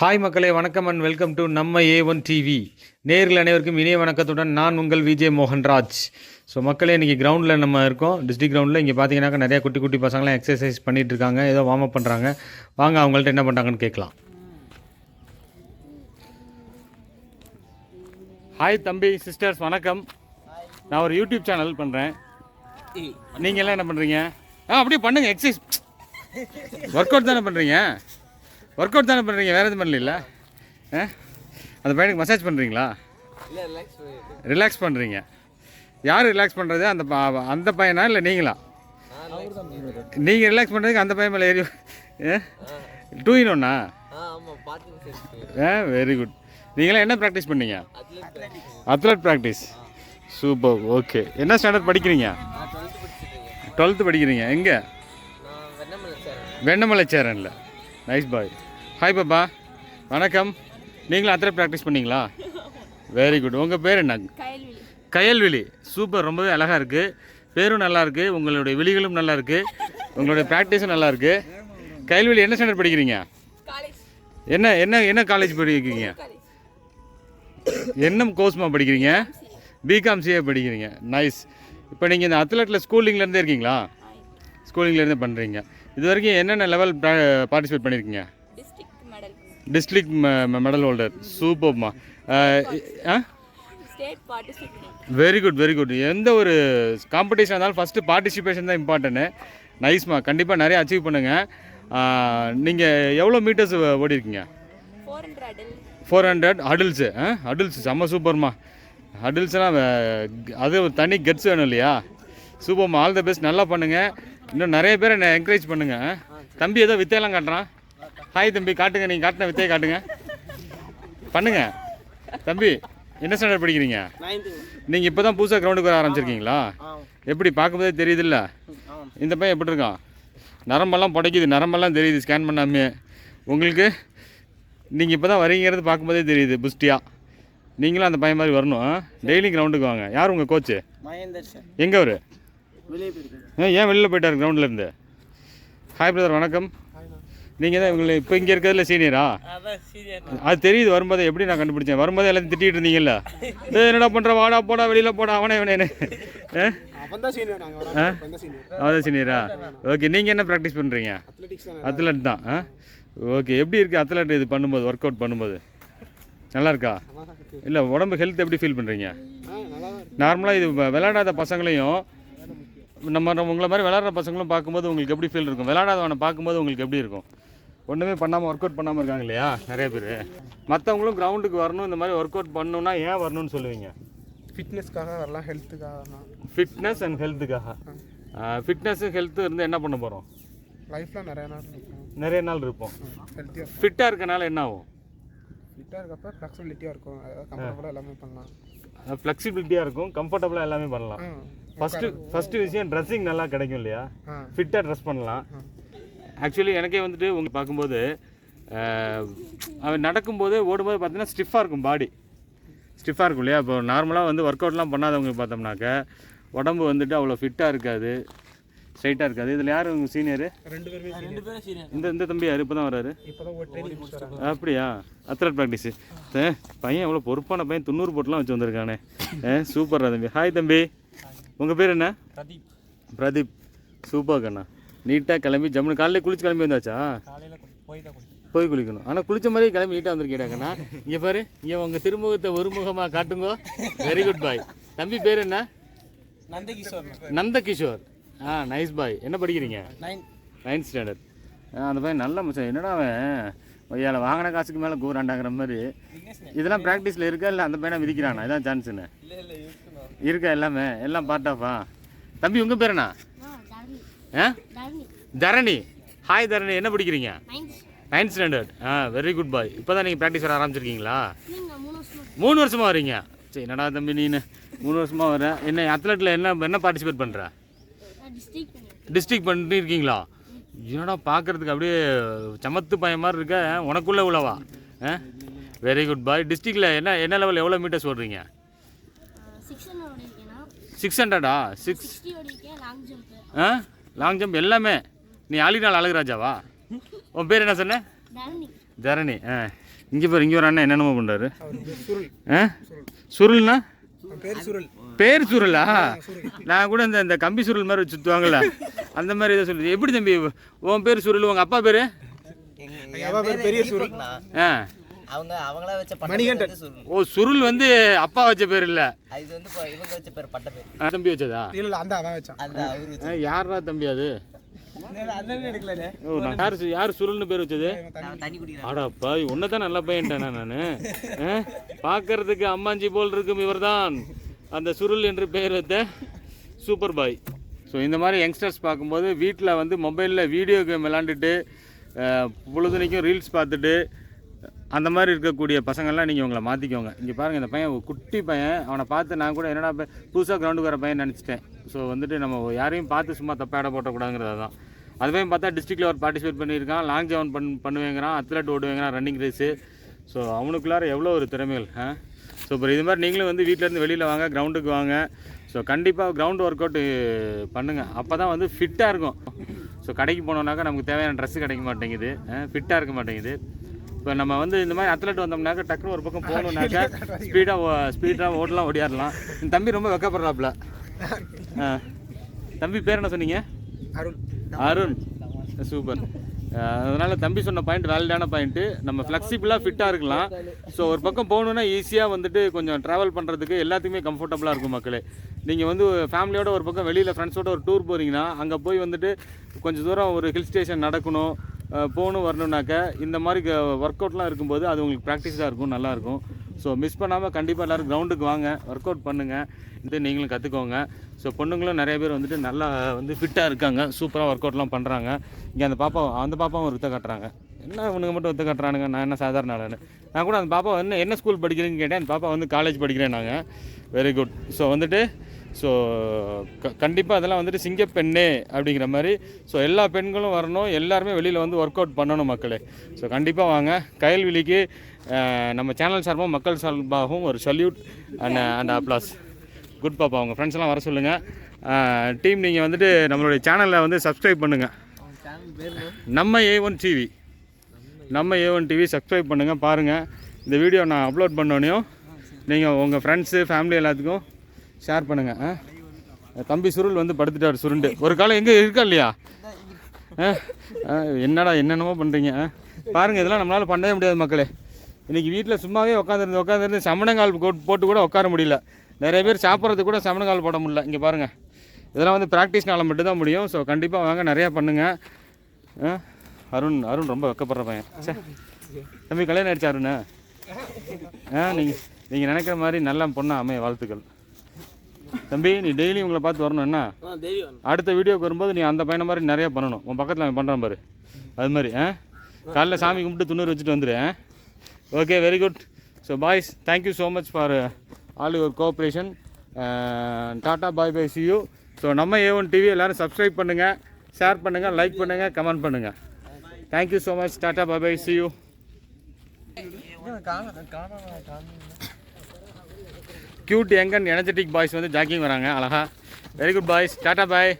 Hi மக்களே வணக்கம் and welcome to நம்ம ஏ ஒன் டிவி நேர்கள் அனைவருக்கும் இணைய வணக்கத்துடன் நான் உங்கள் விஜய் மோகன்ராஜ். ஸோ மக்களே இன்றைக்கி கிரவுண்டில் நம்ம இருக்கோம். டிஸ்ட்ரிக் கிரவுண்டில் இங்கே பார்த்தீங்கன்னாக்கா நிறைய குட்டி குட்டி பசங்களாம் எக்ஸசைஸ் பண்ணிகிட்டு இருக்காங்க. ஏதோ வார்ம் அப் பண்ணுறாங்க வாங்க அவங்கள்ட்ட என்ன பண்ணுறாங்கன்னு கேட்கலாம். ஹாய் தம்பி சிஸ்டர்ஸ் வணக்கம். நான் ஒரு யூடியூப் சேனல் பண்ணுறேன் நீங்கள் எல்லாம் என்ன பண்ணுறீங்க ஆ அப்படியே பண்ணுங்கள் எக்ஸசைஸ் ஒர்க் அவுட் தானே பண்ணுறீங்க ஒர்க் அவுட் தானே பண்ணுறீங்க வேறு எதுவும் பண்ணல ஆ? அந்த பையனுக்கு மசாஜ் பண்ணுறீங்களா ரிலாக்ஸ் பண்ணுறீங்க யார் ரிலாக்ஸ் பண்ணுறது அந்த அந்த பையனா இல்லை நீங்களா? நீங்கள் ரிலாக்ஸ் பண்ணுறதுக்கு அந்த பையன் மேலே ஏறி டூ இன் ஒன்னா ஆ வெரி குட் நீங்களாம் என்ன ப்ராக்டிஸ் பண்ணீங்க? அத்லட் ப்ராக்டிஸ் சூப்பர் ஓகே என்ன ஸ்டாண்டர்ட் படிக்கிறீங்க? டுவெல்த்து படிக்கிறீங்க. எங்கே? வெண்ணமலை சேரன்ல. நைஸ் பாய் ஹாய் பாப்பா வணக்கம். நீங்களும் அத்தனை ப்ராக்டிஸ் பண்ணீங்களா? வெரி குட் உங்கள் பேர் என்ன? கயல்விழி. சூப்பர் ரொம்பவே அழகாக இருக்குது பேரும் நல்லா இருக்கு. உங்களுடைய விழிகளும் நல்லா இருக்கு. உங்களுடைய ப்ராக்டிஸும் நல்லா இருக்கு. கயல்விழி என்ன ஸ்டாண்டர்ட் படிக்கிறீங்க? என்ன என்ன என்ன காலேஜ் படிக்கிறீங்க? என்ன கோர்ஸ்மா படிக்கிறீங்க? பிகாம் சிஏ படிக்கிறீங்க. நைஸ் இப்போ நீங்கள் இந்த அத்லெட்டில் ஸ்கூலிங்லேருந்தே இருக்கீங்களா? ஸ்கூலிங்லேருந்தே பண்ணுறீங்க இது வரைக்கும் என்னென்ன லெவல் பார்ட்டிசிபேட் பண்ணியிருக்கீங்க டிஸ்ட்ரிக்ட் மெடல் ஹோல்டர் சூப்பர்மா வெரி குட் வெரி குட் எந்த ஒரு காம்படிஷன் இருந்தாலும் ஃபஸ்ட்டு பார்ட்டிசிபேஷன் தான் இம்பார்ட்டன்ட்டு நைஸ்மா கண்டிப்பாக நிறைய அச்சீவ் பண்ணுங்கள் நீங்கள் எவ்வளோ metres ஓடிருக்கீங்க? Four hundred hurdle four hundred hurdles ஆ? அடில்ஸ் செம்ம சூப்பர்மா அடில்ஸ்னால் அது ஒரு தனி கெட்ஸ் வேணும் இல்லையா? சூப்பர்மா ஆல் த பெஸ்ட் நல்லா பண்ணுங்கள் இன்னும் நிறைய பேர் என்னை என்கரேஜ் பண்ணுங்கள் தம்பி ஏதோ வித்தையெல்லாம் காட்டுறான். ஹாய் தம்பி காட்டுங்க நீங்கள் காட்டின வித்தையை காட்டுங்க. பண்ணுங்க. தம்பி என்ன ஸ்டாண்டர்ட் படிக்கிறீங்க? நீங்கள் இப்போ தான் புதுசாக கிரவுண்டுக்கு வர ஆரம்பிச்சிருக்கீங்களா? எப்படி பார்க்கும்போதே தெரியுதுல்ல? இந்த பையன் எப்படி இருக்கான்? நரம்பெல்லாம் புடைக்குது நரம்பெல்லாம் தெரியுது ஸ்கேன் பண்ணாமே. உங்களுக்கு நீங்கள் இப்போ தான் வரீங்கிறது பார்க்கும்போதே தெரியுது புஷ்டியாக நீங்களும் அந்த பையன் மாதிரி வரணும் டெய்லி கிரவுண்டுக்கு வாங்க. யார் உங்கள் கோச்சு எங்கே அவர்? ஏன் வெளியில் போயிட்டார் கிரவுண்ட்லேருந்து ஹாய் பிரதர் வணக்கம். நீங்கள் தான் இவங்களை இப்போ இங்கே இருக்கிறதுல சீனியரா அது தெரியுது வரும்போதே எப்படி நான் கண்டுபிடிச்சேன்? வரும்போதே எல்லாத்தையும் திட்டிகிட்டு இருந்தீங்கல்ல? என்னடா பண்ணுற வாடா போடா வெளியில் போடா அவனே இவனே அவன். தான் சீனியர் ஓகே நீங்கள் என்ன ப்ராக்டிஸ் பண்ணுறீங்க அத்லட் தான். ஆ? ஓகே எப்படி இருக்குது அத்லட் இது பண்ணும்போது ஒர்க் அவுட் பண்ணும்போது? நல்லா இருக்கா? இல்லை உடம்பு ஹெல்த் எப்படி ஃபீல் பண்ணுறீங்க நார்மலாக இது விளையாடாத பசங்களையும் நம்ம நம்ம உங்களை மாதிரி விளையாடுற பசங்களும் பார்க்கும்போது உங்களுக்கு எப்படி ஃபீல் இருக்கும்? விளையாடாதவனை பார்க்கும்போது உங்களுக்கு எப்படி இருக்கும்? ஒன்றுமே பண்ணாமல் ஒர்க் அவுட் பண்ணாமல் இருக்காங்க இல்லையா? நிறைய பேர். மற்றவங்களும் கிரவுண்டுக்கு வரணும் இந்த மாதிரி ஒர்க் அவுட் பண்ணணும்னா ஏன் வரணும்னு சொல்லுவீங்க? ஃபிட்னஸ்க்காக வரலாம் ஹெல்த்துக்காக ஃபிட்னஸ் அண்ட் ஹெல்த்துக்காக ஃபிட்னஸும் ஹெல்த்து இருந்து என்ன பண்ண போகிறோம் லைஃப்பில் நிறைய நாள் இருக்கும். நிறைய நாள் இருப்போம். ஹெல்த்தியாக ஃபிட்டாக இருக்கனால என்ன ஆகும்? ஃபிட்டாக இருக்கப்ப ஃப்ளெக்சிபிலிட்டியாக இருக்கும். கம்ஃபர்டபுளாக எல்லாமே பண்ணலாம். ஃப்ளெக்சிபிலிட்டியாக இருக்கும். கம்ஃபர்டபுளாக எல்லாமே பண்ணலாம். ஃபஸ்ட்டு ஃபஸ்ட்டு விஷயம் ட்ரெஸ்ஸிங் நல்லா கிடைக்கும் இல்லையா? ஃபிட்டாக ட்ரெஸ் பண்ணலாம். ஆக்சுவலி எனக்கே வந்துட்டு உங்களை பார்க்கும்போது அவன் நடக்கும்போது ஓடும்போது பார்த்தீங்கன்னா ஸ்டிஃபாக இருக்கும் பாடி ஸ்டிஃபாக இருக்கும் இல்லையா? இப்போ நார்மலாக வந்து ஒர்க் அவுட்லாம் பண்ணாதவங்க பார்த்தோம்னாக்க உடம்பு வந்துட்டு அவ்வளோ ஃபிட்டாக இருக்காது ஸ்ட்ரைட்டாக இருக்காது. இதில் யார் உங்கள் சீனியரு ரெண்டு பேருமே ரெண்டு பேரும் சீனியர் இந்த இந்த தம்பி யார்? இப்போ தான் வராரு அப்படியா? அத்லட் ப்ராக்டிஸு பையன் எவ்வளோ பொறுப்பான பையன்? தொண்ணூறு போட்டுலாம் வச்சு வந்திருக்கானே. ஏ சூப்பர்ரா தம்பி. ஹாய் தம்பி. உங்கள் பேர் என்ன? பிரதீப். பிரதீப். சூப்பர் கண்ணா. நீட்டாக கிளம்பி ஜம்முன்னு காலையில் குளிச்சு கிளம்பி வந்தாச்சா? போய் குளிக்கணும். ஆனால் குளிச்ச மாதிரி கிளம்பி நீட்டாக வந்திருக்கீடா கண்ணா? இங்கே பாரு இங்கே உங்கள் திருமுகத்தை ஒருமுகமாக காட்டுங்கோ. வெரி குட் பாய் தம்பி பேர் என்ன? நந்தகிஷோர் நந்தகிஷோர். ஆ நைஸ் பாய் என்ன படிக்கிறீங்க? நைன் நைன்த் ஸ்டாண்டர்ட் அந்த பையன் நல்ல மச்சான். என்னடா அவன்? ஐயால வாங்கின காசுக்கு மேலே கூறாண்டாங்கிற மாதிரி. இதெல்லாம் ப்ராக்டிஸில் இருக்கா? இல்லை அந்த பையனை விதிக்கிறானா இதான் சான்ஸுன்னு இருக்கா எல்லாமே? எல்லாம் பார்ட் ஆஃபா தம்பி உங்கள் பேர் என்ன? ஆ தரணி. ஹாய் தரணி. என்ன படிக்கிறீங்க? நைன்த் ஸ்டாண்டர்ட் ஆ வெரி குட் பாய் இப்போ தான் நீங்கள் ப்ராக்டிஸ் வர ஆரம்பிச்சிருக்கீங்களா? மூணு வருஷமா வரீங்க. சரி என்னடா தம்பி நீனு? மூணு வருஷமா வர. என்ன அத்லெட்டில் என்ன என்ன பார்ட்டிசிபேட் பண்ணுற டிஸ்ட்ரிக்ட் பண்ணிட்டு இருக்கீங்களா என்னடா பார்க்கறதுக்கு அப்படியே சமத்து பையன் மாதிரி இருக்க. உனக்குள்ளே உள்ளவா? ஆ? வெரி குட் பாய் டிஸ்ட்ரிக்டில் என்ன என்ன லெவல் எவ்வளோ மீட்டர்ஸ் ஓடுறீங்க? சிக்ஸ் ஹண்ட்ரட் சிக்ஸ் ஆ? லாங் ஜம்ப் எல்லாமே. நீ ஆலிநாள் அழகுராஜாவா? உன் பேர் என்ன சொன்ன? தரணி. ஆ. இங்கே பாரு இங்கே ஒரு அண்ணன் என்னென்னமோ பண்ணுறாரு ஆ? சுருள்னா? பேர் சுருள். பேர் சுருளா? நான் கூட இந்த இந்த கம்பி சுருள் மாதிரி வச்சு சுற்றுவாங்கல்ல அந்த மாதிரி இதை சொல்லுது. எப்படி தம்பி உன் பேர் சுருள்? உங்கள் அப்பா பேர்? எங்க அப்பா பேர் பெரிய சுருள். ஆ. அவங்க அவங்களா வச்ச மணிகண்டன். ஓ சுருள் வந்து அப்பா வச்ச பேர் இல்லை. இது வந்து இவங்க வச்ச பேர் பட்ட பேர். தம்பி வச்சதா? இல்ல இல்ல அந்த அவன் வச்சான். அந்த அவரு யார்ரா தம்பி அது? யார் சு- யார் சுருள்னு பேர் வச்சது? நான் தண்ணி குடிக்கிறேன். ஆடாப்பா உன்னை தான் நல்ல பையன்ட்டேனா நான்? பார்க்கறதுக்கு அம்மாஞ்சி போல் இருக்கும் இவர்தான். அந்த சுருள் என்று பெயர் வைத்த சூப்பர் பாய். ஸோ இந்த மாதிரி யங்ஸ்டர்ஸ் பார்க்கும்போது வீட்டில் வந்து மொபைலில் வீடியோ கேம் விளாண்டுட்டு பொழுதுனைக்கும் ரீல்ஸ் பார்த்துட்டு அந்த மாதிரி இருக்கக்கூடிய பசங்கள்லாம் நீங்கள் உங்களை மாற்றிக்கோங்க இங்கே பாருங்கள் இந்த பையன் குட்டி பையன். அவனை பார்த்து நான் கூட என்னடா புதுசாக கிரவுண்டுக்கு வர பையன் நினச்சிட்டேன். ஸோ வந்துட்டு நம்ம யாரையும் பார்த்து சும்மா தப்பாக இட போட்டக்கூடாதுங்கிறது தான் அது பையன் பார்த்தா டிஸ்ட்ரிக்டில் ஒரு பார்ட்டிசிபேட் பண்ணியிருக்கான். லாங் ஜவுன் பண் பண்ணுவேங்கிறான். அத்லெட் ஓடுவேங்கிறான் ரன்னிங் ரேஸு ஸோ அவனுக்குள்ளார எவ்வளோ ஒரு திறமைகள் ஆ? ஸோ இப்போ இது மாதிரி நீங்களும் வந்து வீட்டிலேருந்து வெளியில் வாங்க கிரவுண்டுக்கு வாங்க. ஸோ கண்டிப்பாக கிரவுண்ட் ஒர்க் அவுட்டு பண்ணுங்கள் அப்போ தான் வந்து ஃபிட்டாக இருக்கும். ஸோ கடைக்கு போனோம்னாக்கா நமக்கு தேவையான ட்ரெஸ்ஸு கிடைக்க மாட்டேங்குது ஃபிட்டாக இருக்க மாட்டேங்குது. இப்போ நம்ம வந்து இந்த மாதிரி அத்லெட் வந்தோம்னாக்கா டக்குனு ஒரு பக்கம் போகணுன்னாக்கா ஸ்பீடாக ஸ்பீடாக ஓடலாம் ஓடியாடலாம் இந்த தம்பி ரொம்ப வெக்கப்படுறாப்புல தம்பி பேர் என்ன சொன்னீங்க? அருள் அருண். சூப்பர். அதனால் தம்பி சொன்ன பாயிண்ட் வேலிடான பாயிண்ட்டு நம்ம ஃப்ளெக்சிபிளாக ஃபிட்டாக இருக்கலாம். ஸோ ஒரு பக்கம் போகணுன்னா ஈஸியாக வந்துட்டு கொஞ்சம் ட்ராவல் பண்ணுறதுக்கு எல்லாத்துக்குமே கம்ஃபர்டபுளாக இருக்கும் மக்களே. நீங்கள் வந்து ஃபேமிலியோட ஒரு பக்கம் வெளியில் ஃப்ரெண்ட்ஸோட ஒரு டூர் போகிறீங்கன்னா அங்கே போய் வந்துட்டு கொஞ்சம் தூரம் ஒரு ஹில் ஸ்டேஷன் நடக்கணும். போகணும் வரணுன்னாக்க இந்த மாதிரி ஒர்க் அவுட்லாம் இருக்கும்போது அது உங்களுக்கு ப்ராக்டிஸாக இருக்கும் நல்லாயிருக்கும். ஸோ மிஸ் பண்ணாமல் கண்டிப்பாக எல்லோரும் கிரவுண்டுக்கு வாங்க ஒர்க் அவுட் பண்ணுங்கள் இது நீங்களும் கற்றுக்கோங்க ஸோ பொண்ணுங்களும் நிறைய பேர் வந்துட்டு நல்லா வந்து ஃபிட்டாக இருக்காங்க. சூப்பராக ஒர்க் அவுட்லாம் பண்ணுறாங்க இங்கே அந்த பாப்பா அந்த பாப்பாவும் ஒருத்த கட்டுறாங்க காட்டுறாங்க. என்ன இவனுங்க மட்டும் ஒத்து காட்டுறானுங்க? நான் என்ன சாதாரண ஆளுன்னு நான் கூட அந்த பாப்பா என்ன என்ன ஸ்கூல் படிக்கிறீங்கன்னு கேட்டேன். அந்த பாப்பா வந்து காலேஜ் படிக்கிறேன் நாங்கள் வெரி குட் ஸோ வந்துட்டு ஸோ க கண்டிப்பாக அதெல்லாம் வந்துட்டு சிங்கப்பெண்ணே அப்படிங்கிற மாதிரி. ஸோ எல்லா பெண்களும் வரணும். எல்லாருமே வெளியில் வந்து ஒர்க் அவுட் பண்ணணும் மக்களே. ஸோ கண்டிப்பாக வாங்க. கயல்விழிக்கு நம்ம சேனல் சார்பாகவும் மக்கள் சார்பாகவும் ஒரு salute and and applause good பாப்பா உங்கள் ஃப்ரெண்ட்ஸ் எல்லாம் வர சொல்லுங்கள் டீம் நீங்கள் வந்துட்டு நம்மளுடைய சேனலில் வந்து சப்ஸ்கிரைப் பண்ணுங்கள் நம்ம ஏ ஒன் டிவி நம்ம ஏ ஒன் டிவி சப்ஸ்கிரைப் பண்ணுங்கள் பாருங்கள் இந்த வீடியோ நான் அப்லோட் பண்ணோனையும் நீங்கள் உங்கள் ஃப்ரெண்ட்ஸு ஃபேமிலி எல்லாத்துக்கும் ஷேர் பண்ணுங்கள் ஆ? தம்பி சுருள் வந்து படுத்துட்டார் சுருண்டு. ஒரு காலம் எங்கே இருக்கா இல்லையா? ஆ? ஆ, என்னடா என்னென்னமோ பண்ணுறீங்க ஆ? பாருங்கள் இதெல்லாம் நம்மளால் பண்ணவே முடியாது மக்களே. இன்றைக்கி வீட்டில் சும்மாவே உட்காந்துருந்து உட்காந்துருந்து சமணங்கால் போட்டு போட்டு கூட உட்கார முடியல. நிறைய பேர் சாப்பிட்றதுக்கு கூட சமணங்கால் போட முடியல. இங்கே பாருங்கள் இதெல்லாம் வந்து ப்ராக்டிஸ்னால மட்டும்தான் முடியும். ஸோ கண்டிப்பாக வாங்க நிறையா பண்ணுங்கள் ஆ? அருண் அருண் ரொம்ப வெக்கப்படுற பையன். சே தம்பி கல்யாணம் ஆயிடுச்சு அருண். ஆ? நீங்கள் நீங்கள் நினைக்கிற மாதிரி நல்ல பொண்ணா அமைய வாழ்த்துக்கள். தம்பி நீ டெய்லி உங்களை பார்த்து வரணும் என்ன? அடுத்த வீடியோக்கு வரும்போது நீ அந்த பையனை மாதிரி நிறைய பண்ணணும். உன் பக்கத்தில் அவன் பண்ணுறான் பாரு. அது மாதிரி ஆ? காலைல சாமி கும்பிட்டு துண்ணூறு வச்சுட்டு வந்துடு okay very good so boys thank you so much for all your cooperation tata bye bye see you so நம்ம ஏ ஒன் டிவி எல்லோரும் சப்ஸ்கிரைப் பண்ணுங்கள் ஷேர் பண்ணுங்கள் லைக் பண்ணுங்கள் கமெண்ட் பண்ணுங்கள் thank you so much tata bye bye see you cute young and energetic boys வந்து jogging வராங்க அழகா. Very good boys tata bye